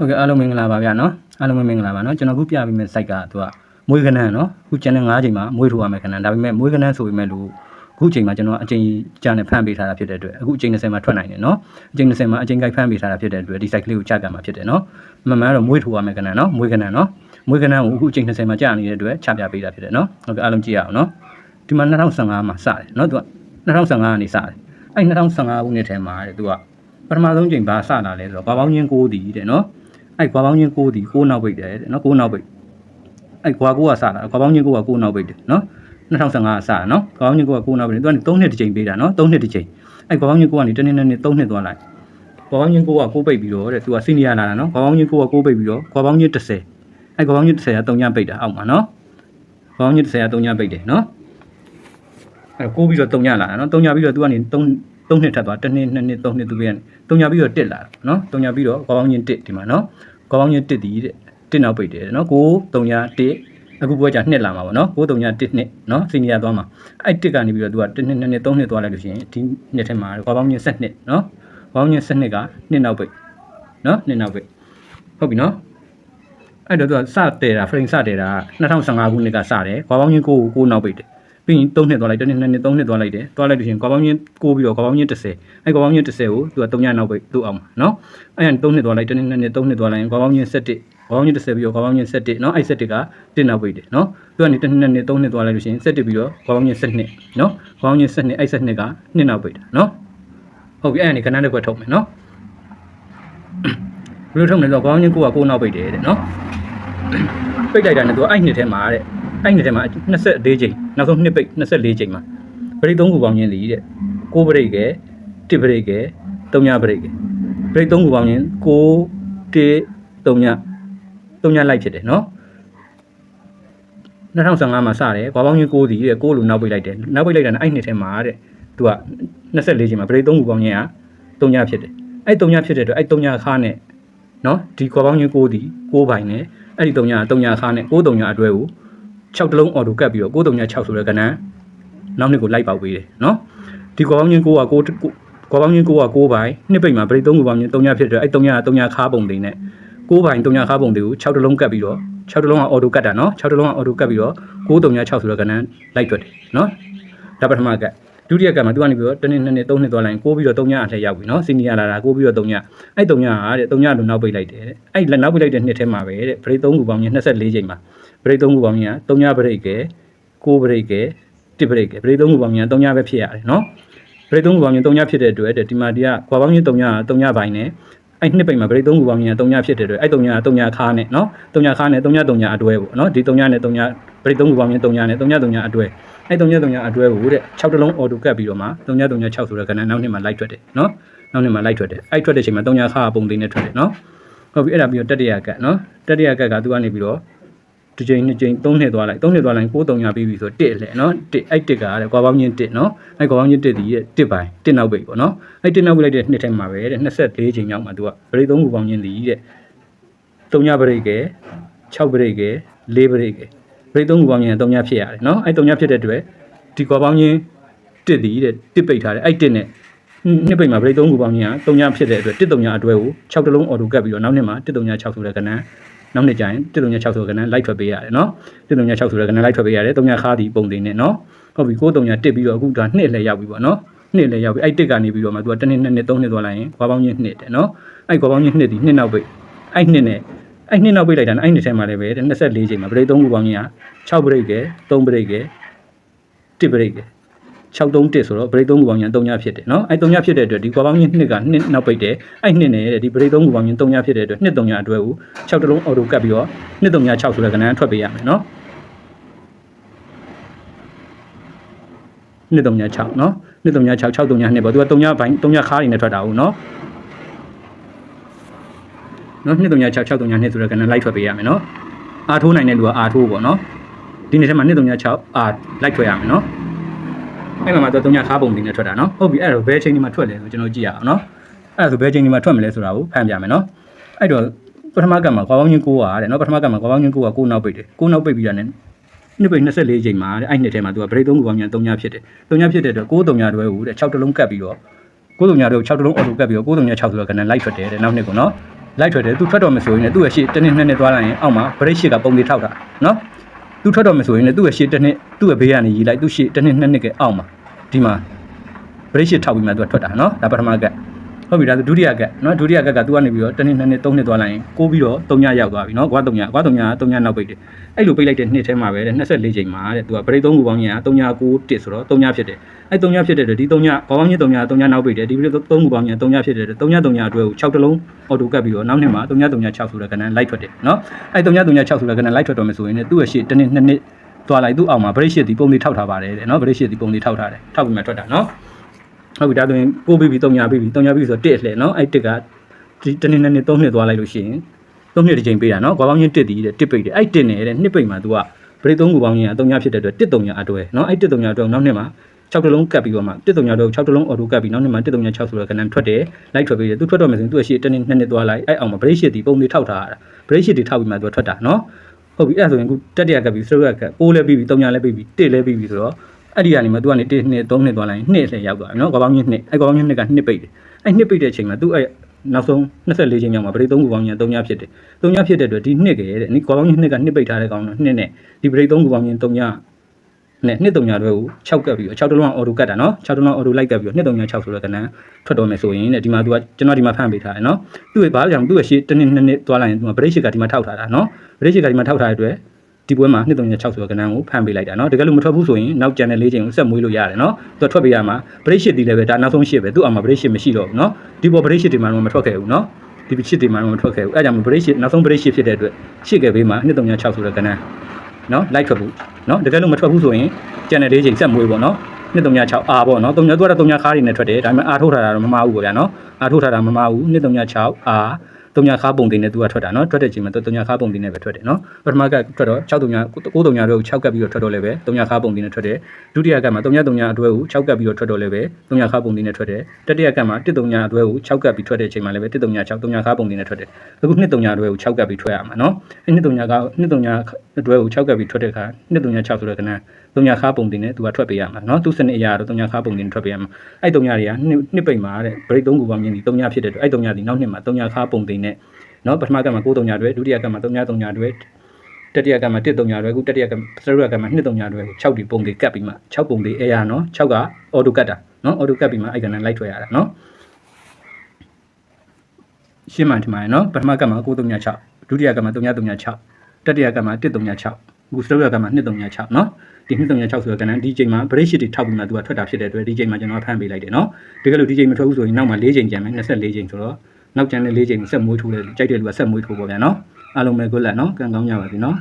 ဟုတ်ကဲ့အားလုံးမင်္ဂလာပါဗျာနော်အားလုံးပဲမင်္ဂလာပါနော်ကျွန်တော်ခုပြပေးမယ့် site ကသူကမွေးကနန်းနော်ခုကျန်တဲ့9ချိန်မှာမွေးထိုးရမယ့်ခဏဒါပေမဲ့မွေးကနန်းဆိုပေမဲ့လို့အခုချိန်မှာကျွန်တော်အချိန်ကြာနေဖန်ပေးထားတာဖြစ်တဲ့အတွက်အခုအချိန်20မှာထွက်နိုင်တယ်နော်အချိန်20မှာအချိန်ကြိုက်ဖန်ပေးထားတာဖြစ်တဲ့အတွက်ဒီ site ကလေးကိုချပြမှာဖြစ်တယ်နော်မမှန်တော့မွေးထိုးရမယ့်ခဏနော်မွေးကနန်းနော်မွေးကနန်းကိုအခုအချိန်20မှာကြာနေတဲ့အတွက်ချပြပေးတာဖြစ်တယ်နော်ဟုတ်ကဲ့အားလုံးကြည့်ရအောင်နော်ဒီမှာ2015မှာစတယ်နော်သူက2015ကနေစတယ်အဲ့2015ခုနှစ်ထဲမှာတဲ့သူကပထမဆုံးချိန်ဘာစတာလဲဆိုတော့ဘာပေါင်းချင်း6တီးတဲ့နော် အဲ့ကွာပေါင်းချင်း6ဒီ6နောက်ပိတ်တယ်တဲ့နော်6နောက်ပိတ်အဲ့ကွာ9ကစတာကွာပေါင်းချင်း9က6နောက်ပိတ်တယ်နော်2015ကစတာနော်ကွာပေါင်းချင်း9က6နောက်ပိတ်တယ်သူက3နှစ်တစ်ချိန်ပေးတာနော်3နှစ်တစ်ချိန်အဲ့ကွာပေါင်းချင်း9ကနေတစ်နှစ်နှစ်နှစ်3နှစ်သွားလိုက်ကွာပေါင်းချင်း9က6ပိတ်ပြီးတော့တဲ့သူကစီနီယာလာတာနော်ကွာပေါင်းချင်း9က6ပိတ်ပြီးတော့ကွာပေါင်းချင်း30အဲ့ကွာပေါင်းချင်း30က3ညပိတ်တာအောက်မှာနော်ကွာပေါင်းချင်း30က3ညပိတ်တယ်နော်အဲ့ကိုပြီးတော့3ညလာတာနော်3ညပြီးတော့သူကနေ3 3နှစ်ထပ်သွား1နှစ်2နှစ်3နှစ်သူပြန်3ညပြီးတော့1လာတာနော်3ညပြီးတော့ကွာပေါင်းချင်း1ဒီမှာနော်ကောင်းကောင်းချင်းတစ်တီးတဲ့တစ်နောက်ပိတ်တယ်နော်ကို3ည1အခုပွဲကြနှစ်လာမှာပေါ့နော်ကို3ည1နှစ်နော်စီနီယာသွားမှာအဲ့တစ်ကနေပြီးတော့သူက1နှစ်2နှစ်3နှစ်သွားလိုက်လို့ရှိရင်ဒီနှစ်ထဲမှာကောင်းကောင်းချင်း7နှစ်နော်ကောင်းကောင်းချင်း7နှစ်ကနှစ်နောက်ပိတ်နော်နှစ်နောက်ပိတ်ဟုတ်ပြီနော်အဲ့တော့သူကစတယ်တာ frame စတယ်တာ2015ခုနှစ်ကစတယ်ကောင်းကောင်းချင်းကိုကိုနောက်ပိတ်တယ် ပြီးရင်3နှစ်သွားလိုက်တစ်နှစ်နှစ်နှစ်3နှစ်သွားလိုက်တယ်သွားလိုက်လို့ရှိရင်ကွာပေါင်းချင်းကိုးပြီးတော့ကွာပေါင်းချင်း30အဲကွာပေါင်းချင်း30ကိုသူက3ညနောက်ပဲသူ့အောင်မှာနော်အဲရ3နှစ်သွားလိုက်တစ်နှစ်နှစ်နှစ်3နှစ်သွားလိုက်ရင်ကွာပေါင်းချင်း71ကွာပေါင်းချင်း30ပြီးတော့ကွာပေါင်းချင်း71နော်အဲ71က1နောက်ပဲတယ်နော်သူကနေတစ်နှစ်နှစ်3နှစ်သွားလိုက်လို့ရှိရင်71ပြီးတော့ကွာပေါင်းချင်း72နော်ကွာပေါင်းချင်း72အဲ72က1နောက်ပဲတာနော်ဟုတ်ပြီအဲ့အနေကဏ္ဍတစ်ခွက်ထုတ်မယ်နော်ဘယ်လိုထုတ်မလဲဆိုတော့ကွာပေါင်းချင်းကိုက6နောက်ပဲတယ်တဲ့နော်ပိတ်လိုက်တာနဲ့သူကအဲ့နှစ်ထဲမှာတဲ့ အဲ့နှစ်ထဲမှာ24ချိန်နောက်ဆုံးနှစ်ပိတ်24ချိန်မှာပရိတ်3ခုပေါင်းချင်းလီတဲ့6ပရိတ်က1ပရိတ်က3ညပရိတ်ကဘရိတ်3ခုပေါင်းရင်6 1 3ည3ညလိုက်ဖြစ်တယ်နော်2015မှာစတယ်ကွာပေါင်းရင်6စီတဲ့6လို့နောက်ပိတ်လိုက်တယ်နောက်ပိတ်လိုက်တာနဲ့အဲ့နှစ်ထဲမှာတဲ့သူက24ချိန်မှာဘရိတ်3ခုပေါင်းရင်က3ညဖြစ်တယ်အဲ့3ညဖြစ်တဲ့အတွက်အဲ့3ညခါနဲ့နော်ဒီကွာပေါင်းရင်6ဒီ6ပိုင်းနဲ့အဲ့ဒီ3ည3ညခါနဲ့6 3ညအတွဲကို 6တလုံးအော်တိုကတ်ပြီးတော့6 3ည6ဆိုတဲ့ကဏ္ဍနောက်နှစ်ကိုလိုက်ပေါက်ပေးတယ်နော်ဒီကွာပေါင်းရင်6က6ကွာပေါင်းချင်း9က6ပိုင်းနှစ်ပိတ်မှာဗရိတ်3ခုပေါင်းချင်း3ညဖြစ်တဲ့အဲ့3ညက3ညခါပုံတွေနဲ့6ပိုင်း3ညခါပုံတွေကို6တလုံးကတ်ပြီးတော့6တလုံးကအော်တိုကတ်တာနော်6တလုံးကအော်တိုကတ်ပြီးတော့9 3ည6ဆိုတော့ကဏ္ဍလိုက်တွက်တယ်နော်ဒါပထမကတ်ဒုတိယကတ်မှာသူကနေပြီးတော့တစ်နှစ်နှစ်နှစ်သုံးနှစ်သွားလိုက်ရင်6ပြီးတော့3ညအထက်ရောက်ပြီနော်စီနီယာလာတာ6ပြီးတော့3ညအဲ့3ညကတဲ့3ညလုံးနောက်ပိတ်လိုက်တယ်တဲ့အဲ့လက်နောက်ပိတ်လိုက်တဲ့နှစ်ထဲမှာပဲတဲ့ဗရိတ်3ခုပေါင်းချင်း24ချိန်မှာ ဗရိတ်3ခုပေါင်းချင်းက3ညဗရိတ်ကဲ6ဗရိတ်ကဲ1ဗရိတ်ကဲဗရိတ်3ခုပေါင်းချင်းက3ညပဲဖြစ်ရတယ်နော်ဘရိတ်3ခုပေါင်းရင်3ညဖြစ်တဲ့အတွက်တဲ့ဒီမှာဒီကကွာပေါင်းရင်3ည3ညပိုင်းနဲ့အဲ့နှစ်ပိတ်မှာဘရိတ်3ခုပေါင်းရင်3ညဖြစ်တဲ့အတွက်အဲ့3ည3ညခါနဲ့နော်3ညခါနဲ့3ည3ညအတွဲပေါ့နော်ဒီ3ညနဲ့3ညဘရိတ်3ခုပေါင်းရင်3ညနဲ့3ည3ညအတွဲအဲ့3ည3ညအတွဲကိုတဲ့6တလုံးအော်တိုကတ်ပြီးတော့မှ3ည3ည6ဆိုတဲ့ကဏ္ဍနောက်နှစ်မှာလိုက်ထွက်တယ်နော်နောက်နှစ်မှာလိုက်ထွက်တယ်အဲ့ထွက်တဲ့အချိန်မှာ3ညခါပုံသိနဲ့ထွက်တယ်နော်ဟုတ်ပြီအဲ့ဒါပြီးတော့တတိယကတ်နော်တတိယကတ်ကသူကနေပြီးတော့ တစ်ချိန်နှစ်ချိန်သုံးနှစ်သွားလိုက်သုံးနှစ်သွားလိုက်6 3ညပြီးပြီဆို1လေနော်1အဲ့1ကတဲ့ကွာပေါင်းချင်း1နော်အဲ့ကွာပေါင်းချင်း1ဒီရဲ့1ပိုင်း1နောက်ပိတ်ပေါ့နော်အဲ့1နောက်ပိတ်လိုက်တဲ့နှစ်ထဲမှာပဲတဲ့24ချိန်ရောက်မှာသူကဗရိတ်3ခုပေါင်းချင်းဒီတဲ့3ညဗရိတ်ကဲ6ဗရိတ်ကဲ4ဗရိတ်ကဲဗရိတ်3ခုပေါင်းချင်း3ညဖြစ်ရတယ်နော်အဲ့3ညဖြစ်တဲ့အတွက်ဒီကွာပေါင်းချင်း1ဒီတဲ့1ပိတ်ထားတယ်အဲ့1နဲ့နှစ်ပိတ်မှာဗရိတ်3ခုပေါင်းချင်းက3ညဖြစ်တဲ့အတွက်1 3ညအတွဲကို6တလုံးအော်တိုကတ်ပြီးတော့နောက်နှစ်မှာ1 3ည6ဆိုတဲ့ကဏ္ဍ နောက်နှစ်ကျရင်1 3ည6ဆိုတဲ့ကဏ္ဍလိုက်ထွက်ပေးရတယ်နော်1 3ည6ဆိုတဲ့ကဏ္ဍလိုက်ထွက်ပေးရတယ်3ညခါဒီပုံတင်နဲ့နော်ဟုတ်ပြီ9 3ညတစ်ပြီးတော့အခုဒါနှစ်လည်းရောက်ပြီပေါ့နော်နှစ်လည်းရောက်ပြီအဲ့တစ်ကနေပြီးတော့မှသူကတစ်နှစ်နှစ်နှစ်သုံးနှစ်သွားလိုက်ရင်ခွာပေါင်းချင်းနှစ်တယ်နော်အဲ့ခွာပေါင်းချင်းနှစ်ဒီနှစ်နောက်ပိတ်အဲ့နှစ်နဲ့အဲ့နှစ်နောက်ပိတ်လိုက်တာအဲ့နှစ်ထဲမှာလည်းပဲ24ချိန်မှာဗရိတ်3ခုပေါင်းချင်းက6ဗရိတ်ကဲ3ဗရိတ်ကဲ1ဗရိတ်ကဲ 631ဆိုတော့ဗရိတ်3ခုပေါင်းရင်3ညဖြစ်တယ်เนาะအဲ3ညဖြစ်တဲ့အတွက်ဒီကွာပေါင်းချင်းနှစ်ကနှစ်နောက်ပိတ်တယ်အဲနှစ်နဲ့ဒီဗရိတ်3ခုပေါင်းရင်3ညဖြစ်တဲ့အတွက်နှစ်3ညအတွဲကို6တလုံးအော်တိုကတ်ပြီးတော့နှစ်3ည6ဆိုတဲ့ကဏ္ဍထွက်ပေးရမယ်เนาะနှစ်3ည6เนาะနှစ်3ည6 6 3ည2ပေါ့သူက3ညဘိုင်း3ညခါးနေနဲ့ထွက်တာဟုတ်เนาะเนาะနှစ်3ည6 6 3ည2ဆိုတဲ့ကဏ္ဍလိုက်ထွက်ပေးရမယ်เนาะအာထိုးနိုင်တဲ့လူကအာထိုးပေါ့เนาะဒီနေ့ထဲမှာနှစ်3ည6အာလိုက်ထွက်ရမယ်เนาะ အဲ့မှာတော့တုံညာခါပုံတင်နဲ့ထွက်တာနော်ဟုတ်ပြီအဲ့တော့ဘယ်ချိန်ဒီမှာထွက်လဲဆိုကျွန်တော်ကြည့်ရအောင်နော်အဲ့ဒါဆိုဘယ်ချိန်ဒီမှာထွက်မလဲဆိုတာကိုဖန်ပြမယ်နော်အဲ့တော့ပထမကမှာကွာပေါင်းချင်း9อ่ะတဲ့နော်ပထမကမှာကွာပေါင်းချင်း9က9နောက်ပိတ်တယ်9နောက်ပိတ်ပြီးတာ ਨੇ နှစ်ပိတ်24ချိန်မှာတဲ့အဲ့နှစ်ထဲမှာသူကဗရိတ်3ခုပေါင်းချင်း3ညဖြစ်တယ်3ညဖြစ်တဲ့အတွက်9 3ညတွဲကိုတဲ့6တလုံးကတ်ပြီးတော့9 3ညတွဲကို6တလုံးအော်တိုကတ်ပြီးတော့9 3ည6ဆိုတော့ကနန်လိုက်ထွက်တယ်တဲ့နောက်နှစ်ကိုနော် လိုက်ထွက်တယ်သူထွက်တော့မဆိုရင်လည်းသူ့ရဲ့ရှေ့တစ်နှစ်နှစ်နှစ်သွားလိုက်ရင်အောက်မှာဘရိတ်ရှစ်ကပုံလေးထောက်တာနော် သူထွက်တော့မဆိုရင်လည်းသူ့ရဲ့ရှေ့တစ်နှစ်သူ့ရဲ့ဘေးကနေရီလိုက်သူ့ရှေ့တစ်နှစ်နှစ်နှစ်ကအောက်မှာဒီမှာဘရိတ်ရှစ်ထောက်ပြီးမှသူကထွက်တာနော်ဒါပထမက ဟုတ်ပြီဒါဆိုဒုတိယကနော်ဒုတိယကကသူကနေပြီးတော့တစ်နှစ်နှစ်နှစ်သုံးနှစ်သွားလိုက်ရင်ကိုးပြီးတော့၃ညရောက်သွားပြီနော်ကွာ၃ညကွာ၃ည၃ညနောက်ပိတ်တယ်အဲ့လိုပိတ်လိုက်တဲ့နှစ်ထဲမှာပဲတဲ့24ချိန်မှာတဲ့သူကဘရိတ်၃ခုပေါင်းည3ည9တစ်ဆိုတော့3ညဖြစ်တယ်အဲ့3ညဖြစ်တဲ့အတွက်ဒီ3ညဘောပေါင်းည3ည3ညနောက်ပိတ်တယ်ဒီဘရိတ်3ခုပေါင်းည3ညဖြစ်တဲ့အတွက်3ည3ညအတွက်ကို6တလုံးအော်တိုကတ်ပြီးတော့နောက်နှစ်မှာ3ည3ည6ဆိုတဲ့ကဏ္ဍလိုက်ထွက်တယ်နော်အဲ့3ည3ည6ဆိုတဲ့ကဏ္ဍလိုက်ထွက်တော့မယ်ဆိုရင်လည်းသူ့ရဲ့ရှေ့တစ်နှစ်နှစ်နှစ်သွားလိုက်သူ့အောင်မှာဘရိတ်ရှစ်ဒီပုံလေးထောက်ထားပါတယ်တဲ့နော်ဘရိတ်ရှစ်ဒီပုံလေးထောက်ထားတယ်ထောက်ပြီးမှထွက်တာနော် ဟုတ်ပြီဒါဆိုရင်ပို့ပြီးပြီ၃ညပြီးပြီ၃ညပြီးပြီဆိုတော့1လှည့်နော်အဲ့1ကဒီတနေ့နဲ့နေ့၃နှစ်သွားလိုက်လို့ရှိရင်၃နှစ်တစ်ချိန်ပေးတာနော်ကွာပေါင်းချင်း1တည်တဲ့1ပိတ်တယ်အဲ့1နဲ့တဲ့2ပိတ်မှာ तू ကပရိသုံးခုပေါင်းရင်အ3ညဖြစ်တဲ့အတွက်1 3ညအတွဲနော်အဲ့1 3ညအတွဲနောက်နှစ်မှာ6တလုံးကတ်ပြီးတော့မှ1 3ညတော့6တလုံးအော်တိုကတ်ပြီးနောက်နှစ်မှာ1 3ည6ဆိုတော့ကဏ္ဍထွက်တယ်လိုက်ထွက်ပြီးတယ်သူထွက်တော့မယ်ဆိုရင်သူ့အရှိတနေ့နှစ်နှစ်သွားလိုက်အဲ့အောင်မှာ break sheet ဒီပုံလေးထောက်ထားတာ break sheet ဒီထောက်ပြီးမှသူထွက်တာနော်ဟုတ်ပြီအဲ့ဒါဆိုရင်အခုတက်တရကတ်ပြီးစရုပ်ကတ်ပိုးလဲပြီးပြီး3ညလဲပြီးပြီး1လဲပြီးပြီးဆိုတော့ အဲ့ဒီကနေမှသူကနေ1 2 3နှစ်သွားလိုက်ရင်2လှည့်ရောက်သွားတယ်နော်ကပောင်းမြင့်2အဲ့ကပောင်းမြင့်2က2ပိတ်တယ်အဲ့2ပိတ်တဲ့အချိန်မှာသူအဲ့နောက်ဆုံး24ချိန်မြောက်မှာပရိသုံးခုပေါင်းညာ3ညဖြစ်တယ်3ညဖြစ်တဲ့အတွက်ဒီနှစ်ကရဲ့တဲ့ဒီကပောင်းမြင့်2က2ပိတ်ထားတဲ့ကောင်တော့2နဲ့ဒီပရိသုံးခုပေါင်းညာ3ညနဲ့နှစ်တုံညာတွဲကို6ကပ်ပြီးတော့6တလုံးအော်တိုကတ်တာနော်6တလုံးအော်တိုလိုက်ကပ်ပြီးတော့နှစ်တုံညာ6ဆိုတော့ကဏ္ဍထွက်တော်မယ်ဆိုရင်တဲ့ဒီမှာသူကကျွန်တော်ဒီမှာဖန်ပေးထားတယ်နော်သူ့ရဲ့ဘာကြောင့်သူ့ရဲ့ရှေ့တစ်နှစ်နှစ်နှစ်သွားလိုက်ရင်သူက break ရှေ့ကဒီမှာထောက်ထားတာနော် break ရှေ့ကဒီမှာထောက်ထားတဲ့အတွက် ဒီပွဲမှာ236ဆိုတဲ့ကဏ္ဍကိုဖမ်းပေးလိုက်တာเนาะတကယ်လို့မထွက်ဘူးဆိုရင်နောက်ကျန်တဲ့၄ချိန်ကိုဆက်မွေးလို့ရတယ်เนาะသူထွက်ပေးရမှာ break shit ဒီလည်းပဲဒါနောက်ဆုံး shit ပဲသူ့အောင်မှာ break shit မရှိတော့ဘူးเนาะဒီပေါ် break shit တွေမှာတော့မထွက်ခဲ့ဘူးเนาะဒီ shit တွေမှာတော့မထွက်ခဲ့ဘူးအဲဒါကြောင့် break shit နောက်ဆုံး break shit ဖြစ်တဲ့အတွက် shit ကဘေးမှာ236ဆိုတဲ့ကဏ္ဍเนาะ light ထွက်ဘူးเนาะတကယ်လို့မထွက်ဘူးဆိုရင်ကျန်တဲ့၄ချိန်ဆက်မွေးပေါ့เนาะ236 R ပေါ့เนาะ3ညသူကတော့3ညခါးတွေနဲ့ထွက်တယ်ဒါပေမဲ့ R ထုတ်ထားတာတော့မမှားဘူးပေါ့ဗျာเนาะ R ထုတ်ထားတာမမှားဘူး236 R တုံညာခါပုံတင်နဲ့သူကထွက်တာနော်ထွက်တဲ့ချိန်မှာတုံညာခါပုံတင်နဲ့ပဲထွက်တယ်နော်ပထမကထွက်တော့6တုံညာ9တုံညာတို့6ကပ်ပြီးတော့ထွက်တော့လည်းပဲတုံညာခါပုံတင်နဲ့ထွက်တယ်ဒုတိယကမှာတုံညာတုံညာအတွဲကို6ကပ်ပြီးတော့ထွက်တော့လည်းပဲတုံညာခါပုံတင်နဲ့ထွက်တယ်တတိယကမှာ1တုံညာအတွဲကို6ကပ်ပြီးထွက်တဲ့ချိန်မှာလည်းပဲ1တုံညာ6တုံညာခါပုံတင်နဲ့ထွက်တယ်အခု2တုံညာအတွဲကို6ကပ်ပြီးထွက်ရမှာနော်အဲ2တုံညာက2တုံညာအ တွဲကို6ကပ်ပြီးထွက်တဲ့အခါ2တုံညာ6ဆိုတဲ့ကဏ္ဍတုံညာခါပုံတင်နဲ့သူကထွက်ပေးရမှာနော်သူစနစ်အရာတော့တုံညာခါပုံတင်နဲ့ထွက်ပေးရမှာအဲ့တုံညာတွေကနှစ်ပိတ်မှာတဲ့ break 3ခုပေါင်းမြင်ဒီတုံညာဖြစ်တဲ့အတွက်အဲ့တုံညာဒီနောက်နှစ်မှာတုံညာခါပုံတင်နဲ့နော်ပထမကမှာ9တုံညာတွေဒုတိယကမှာ3ည3ညတွေတတိယကမှာ1တုံညာတွေအခုတတိယကစရုကမှာ2တုံညာတွေကို6ဒီပုံတွေကကတ်ပြီးမှ6ပုံတွေအဲရနော်6ကအော်တိုကတ်တာနော်အော်တိုကတ်ပြီးမှအဲ့ကနဲ့လိုက်ထွက်ရတာနော်ရှင်းမှန်ထင်ပါတယ်နော်ပထမကမှာ9တုံညာ6ဒုတိယကမှာ3ည3ည6 တတိယကမှာ1တုံညာ6အခုစရုကမှာ2တုံညာ6နော်ဒီ2တုံညာ6ဆိုတော့ကဏ္ဍဒီချိန်မှာ break sheet တွေထောက်ပြီးမှသူကထွက်တာဖြစ်တဲ့အတွက်ဒီချိန်မှာကျွန်တော်ဖမ်းပေးလိုက်တယ်နော်တကယ်လို့ဒီချိန်မထွက်ဘူးဆိုရင်နောက်မှာ4ချိန်ကျန်မယ်24ချိန်ဆိုတော့နောက်ကျန်တဲ့၄ချိန်ဆက်မွေးထိုးတယ်ကြိုက်တဲ့လူကဆက်မွေးထိုးပေါ့ဗျာနော်အားလုံးပဲ good luck နော်ကံကောင်းကြပါစေနော်